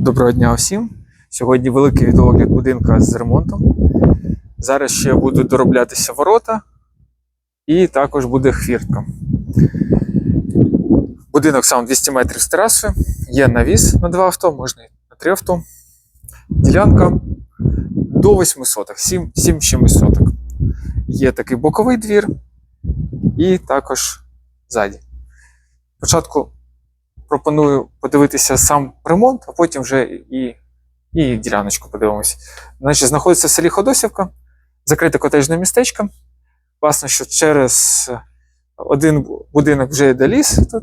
Доброго дня всім. Сьогодні великий відеогляд будинка з ремонтом. Зараз ще будуть дороблятися ворота і також буде хвіртка. Будинок сам 200 метрів з терасою. Є навіс на два авто, можна і на три авто. Ділянка до 8 соток, 7, 7 чимось соток. Є такий боковий двір і також ззаді. Спочатку пропоную подивитися сам ремонт, а потім вже і, і діляночку подивимося. Значить, знаходиться в селі Ходосівка, закрите котежне містечко. Власне, що через один будинок вже йде ліс тут.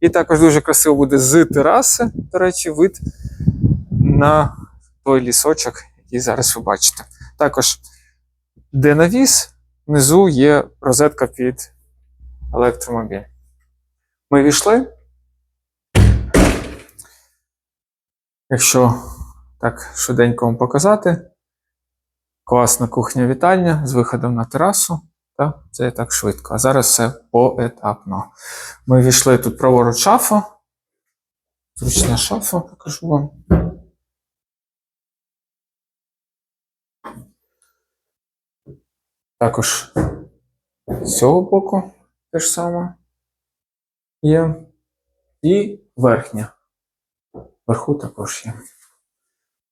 І також дуже красиво буде з тераси, до речі, вид на той лісочок, який зараз ви бачите. Також, де навіс, внизу є розетка під електромобіль. Ми війшли. Якщо так швиденько вам показати, класна кухня-вітальня з виходом на терасу. Та? Це так швидко. А зараз все поетапно. Ми війшли тут праворуч шафа. Зручна шафа, покажу вам. Також з цього боку те ж саме є. І верхня. Вверху також є.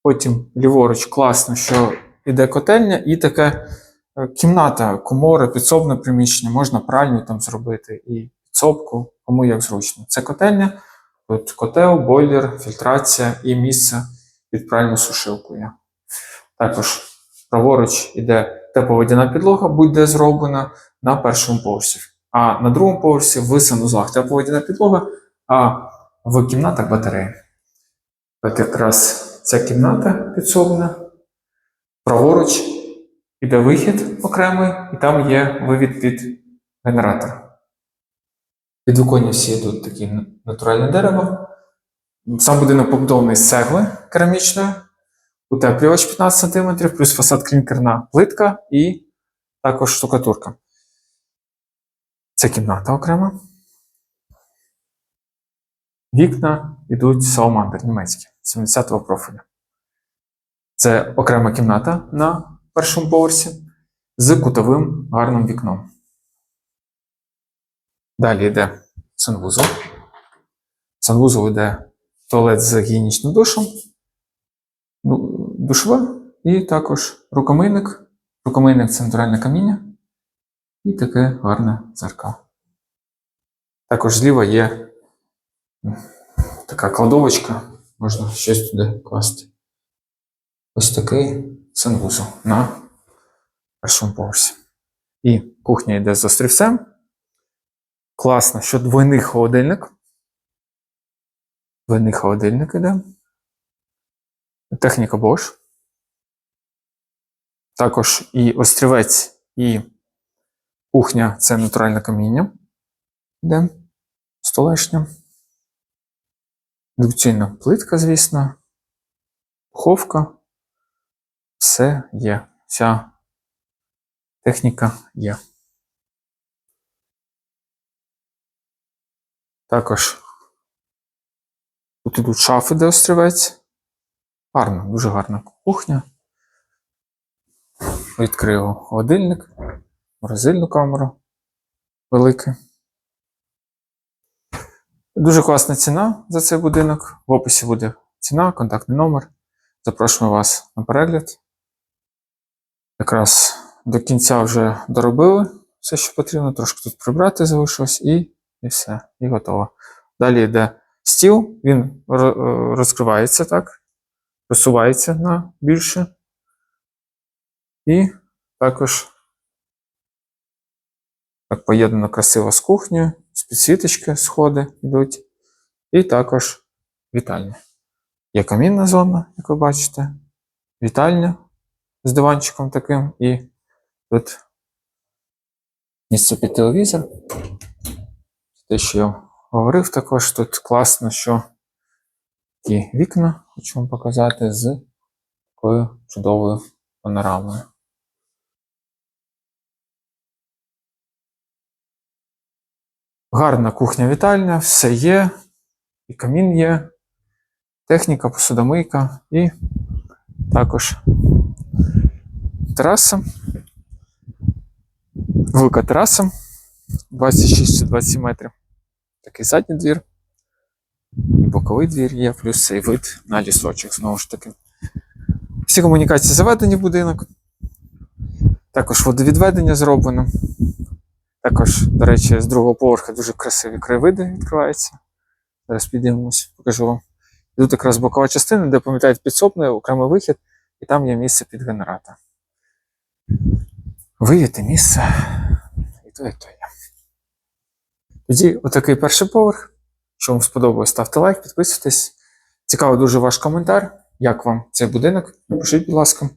Потім ліворуч класно, що йде котельня, і таке е, кімната, комора, підсобне приміщення, можна пральню там зробити і підсобку, кому як зручно. Це котельня, тут котел, бойлер, фільтрація і місце під пральну сушилку є. Також праворуч іде тепловодяна підлога, будь-де зроблена на першому поверсі. А на другому поверсі в санузлах тепловодяна підлога, а в кімнатах батареї. От якраз ця кімната підсобна. Праворуч іде вихід окремий, і там є вивід під генератор. Підвіконня всі йдуть такі натуральне дерево. Сам будинок побудований з цегли керамічної, утеплювач 15 см, плюс фасад клінкерна плитка і також штукатурка. Це кімната окрема. Вікна йдуть Саламандр німецькі 70-го профілю. Це окрема кімната на першому поверсі з кутовим гарним вікном. Далі йде санвузол. Санвузол йде туалет з гігієнічним душем, ну, душове і також рукомийник. Рукомийник центральне каміння і таке гарне дзеркало. Також зліва є така кладовочка, можна щось туди класти. Ось такий санвузол на першому поверсі. І кухня йде з острівцем. Класно, що двойний холодильник. Двойний холодильник йде. Техніка Bosch. Також і острівець, і кухня це натуральне каміння. Йде столешня. Індукційна плитка, звісно, духовка. Все є. Вся техніка є. Також тут ідуть шафи, де острівець. Гарна, дуже гарна кухня. Відкрив холодильник, морозильну камеру великий. Дуже класна ціна за цей будинок. В описі буде ціна, контактний номер. Запрошую вас на перегляд. Якраз до кінця вже доробили все, що потрібно, трошки тут прибрати залишилось, і, і все, і готово. Далі йде стіл, він розкривається так, просувається на більше. І також так поєднано красиво з кухнею, з сходи йдуть. І також вітальня. Є камінна зона, як ви бачите, вітальня з диванчиком таким, і тут місце під телевізор. Те, що я говорив, також тут класно, що такі вікна хочу вам показати з такою чудовою панорамою. Гарна кухня-вітальня, все є, і камін є, техніка, посудомийка і також тераса. Велика тераса 26-27 метрів. Такий задній двір. І боковий двір є, плюс цей вид на лісочок, знову ж таки. Всі комунікації заведені в будинок. Також водовідведення зроблено. Також, до речі, з другого поверха дуже красиві краєвиди відкриваються. Зараз підіймемось, покажу вам. І тут якраз бокова частина, де пам'ятаєте підсобне, окремий вихід, і там є місце під генератор. Виїти місце. І то, і то є. Тоді отакий перший поверх. Якщо вам сподобалось, ставте лайк, підписуйтесь. Цікавий дуже ваш коментар. Як вам цей будинок? Напишіть, будь ласка.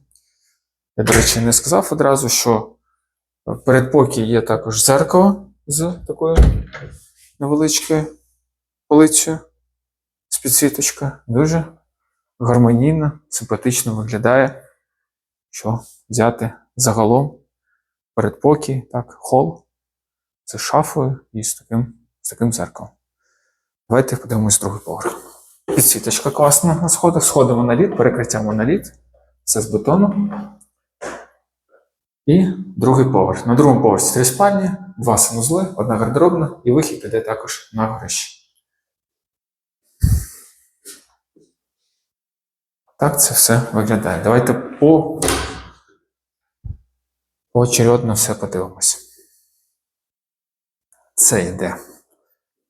Я, до речі, не сказав одразу, що передпокій є також зеркало з такою невеличкою полицею з підсвіточкою. Дуже гармонійно, симпатично виглядає. Що взяти загалом передпокій, так, хол з шафою і з таким, з таким зеркалом. Давайте подивимось другий поверх. Підсвіточка класна на сходах. Сходи моноліт, перекриття моноліт. Все з бетону. І другий поверх. На другому поверсі три спальні, два санузли, одна гардеробна і вихід іде також на горище. Так це все виглядає. Давайте по поочередно все подивимося. Це йде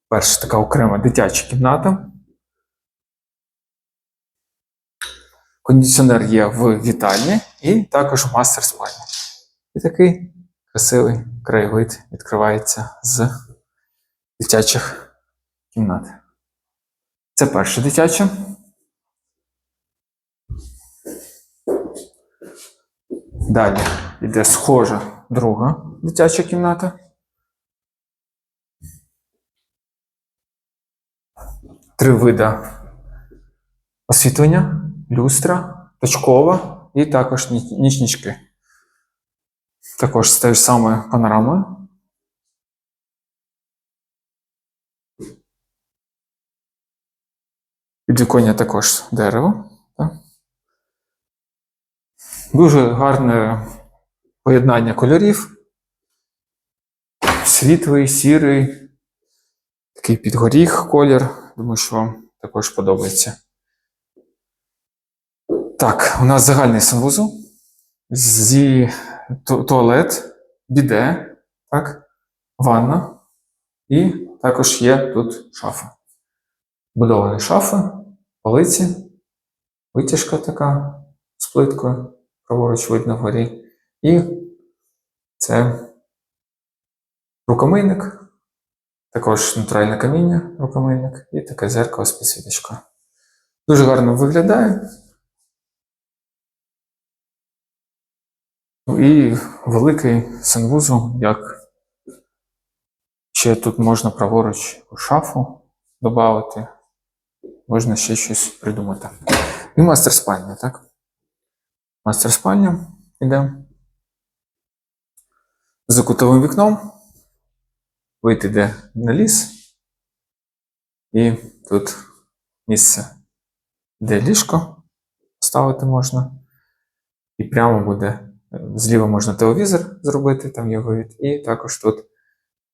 перша така окрема дитяча кімната. Кондиціонер є в вітальні і також в мастер спальні. І такий красивий краєвид відкривається з дитячих кімнат. Це перша дитяча. Далі йде схожа друга дитяча кімната. Три вида освітлення, люстра, точкова і також ні- нічнички. Також з тією ж самою панорамою. Підвіконня також дерево. Так. Дуже гарне поєднання кольорів. Світлий, сірий, такий підгоріх колір. Думаю, що вам також подобається. Так, у нас загальний санвузол зі туалет, біде, так, ванна, і також є тут шафа. Будовані шафи, полиці, витяжка така з плиткою, праворуч видно вгорі. І це рукомийник, також натуральне каміння, рукомийник, і таке зеркало з підсвіточкою. Дуже гарно виглядає. І великий санвузол, як ще тут можна праворуч шафу додати, можна ще щось придумати. І мастер спальня, так? Мастер спальня іде. За кутовим вікном. Вийти йде на ліс. І тут місце, де ліжко ставити можна. І прямо буде Зліва можна телевізор зробити, там є вид, і також тут,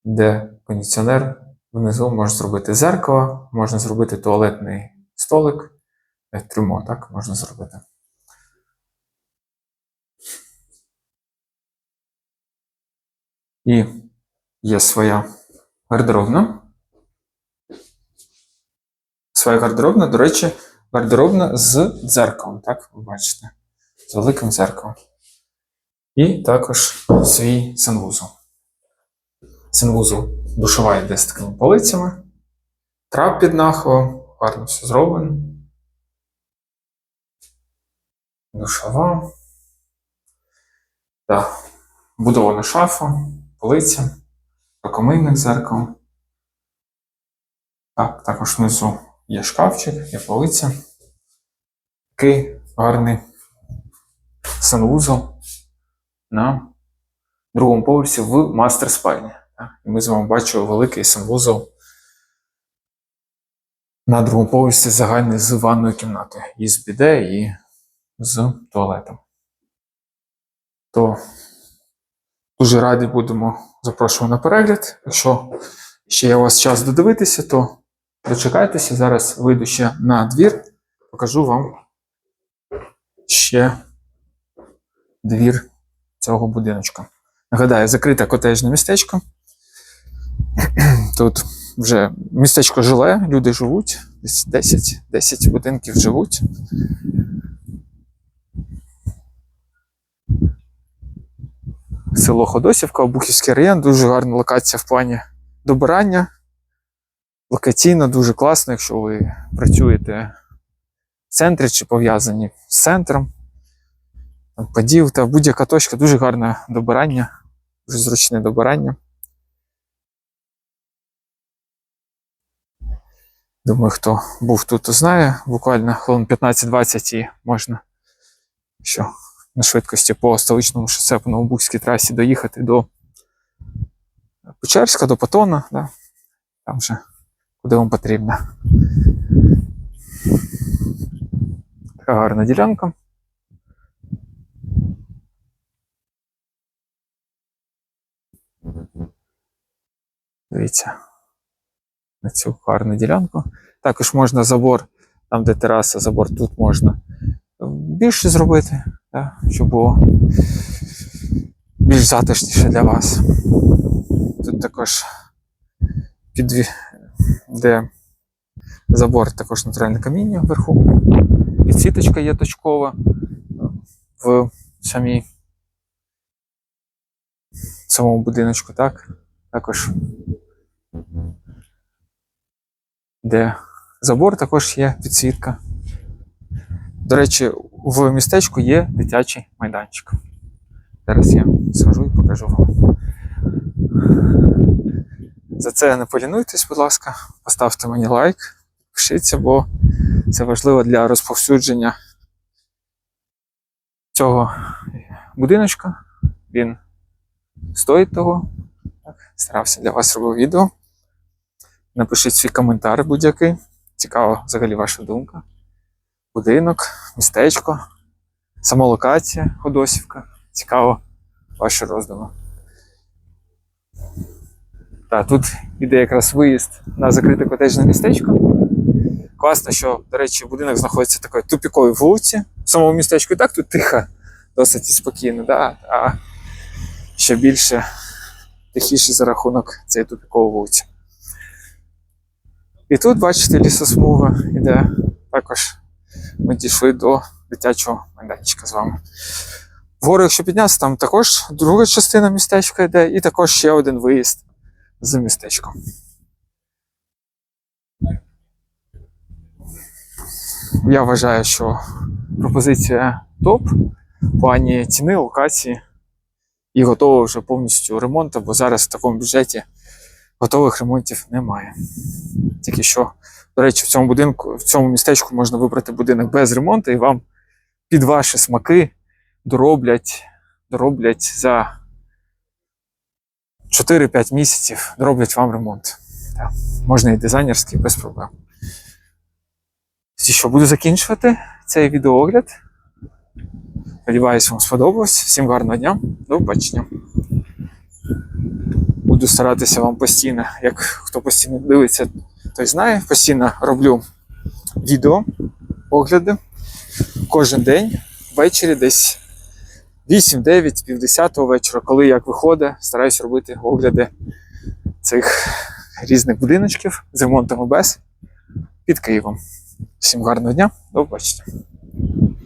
де кондиціонер, внизу можна зробити зеркало, можна зробити туалетний столик, е, трюмо, так, можна зробити. І є своя гардеробна. Своя гардеробна, до речі, гардеробна з дзеркалом, так, ви бачите, з великим дзеркалом. І також свій санвузол. Санвузол душова йде з такими полицями. Трап під нахилом, гарно все зроблено. Душова. Так. Будована шафа, полиця, рукомийник з зеркалом. Так, також внизу є шкафчик, є полиця. Такий гарний санвузол на другому поверсі в мастер спальні. І ми з вами бачимо великий санвузол На другому поверсі загальний з ванною кімнатою. І з біде, і з туалетом. То дуже раді будемо запрошувати на перегляд. Якщо ще є у вас час додивитися, то дочекайтеся. Зараз вийду ще на двір, покажу вам ще двір цього будиночка. Нагадаю, закрите котежне містечко. Тут вже містечко жиле, люди живуть, десь 10, 10 будинків живуть. Село Ходосівка, Обухівський район, дуже гарна локація в плані добирання. Локаційно дуже класно, якщо ви працюєте в центрі чи пов'язані з центром. Там Поділ та будь-яка точка дуже гарне добирання, дуже зручне добирання. Думаю, хто був тут, то знає. Буквально хвилин 15-20 і можна що на швидкості по столичному шосе по Новобузькій трасі доїхати до Печерська, до Патона, да? там вже куди вам потрібно. Така гарна ділянка. Дивіться на цю гарну ділянку. Також можна забор, там де тераса, забор, тут можна більше зробити, да, щоб було більш затишніше для вас. Тут також під, де забор, також натуральне каміння вверху. І сіточка є точкова в самій в самому будиночку, так? Також де забор також є підсвітка. До речі, в містечку є дитячий майданчик. Зараз я схожу і покажу вам. За це не полінуйтесь, будь ласка, поставте мені лайк, пишіться, бо це важливо для розповсюдження цього будиночка. Він стоїть того. Старався для вас робив відео. Напишіть свій коментар будь-який. Цікаво взагалі ваша думка. Будинок, містечко, сама локація Ходосівка. Цікаво ваші роздуми. Так, тут іде якраз виїзд на закрите котежне містечко. Класно, що, до речі, будинок знаходиться в такої тупіковій вулиці. В самому містечку і так тут тихо, досить спокійно, да? а ще більше тихіше за рахунок цієї тупікової вулиці. І тут, бачите, лісосмуга іде. Також ми дійшли до дитячого майданчика з вами. Вгору, якщо піднятися, там також друга частина містечка йде, і також ще один виїзд з містечком. Я вважаю, що пропозиція топ в плані ціни, локації і готова вже повністю ремонту, бо зараз в такому бюджеті готових ремонтів немає. Тільки що, до речі, в цьому будинку, в цьому містечку можна вибрати будинок без ремонту, і вам під ваші смаки дороблять, дороблять за 4-5 місяців, дороблять вам ремонт. Так. Можна і дизайнерський без проблем. І що, буду закінчувати цей відеоогляд. Сподіваюсь, вам сподобалось. Всім гарного дня, до побачення. Буду старатися вам постійно, як хто постійно дивиться, той знає, постійно роблю відео, огляди кожен день, ввечері десь 8-9, півдесятого вечора, коли як виходить, стараюсь робити огляди цих різних будиночків з ремонтом без під Києвом. Всім гарного дня, до побачення.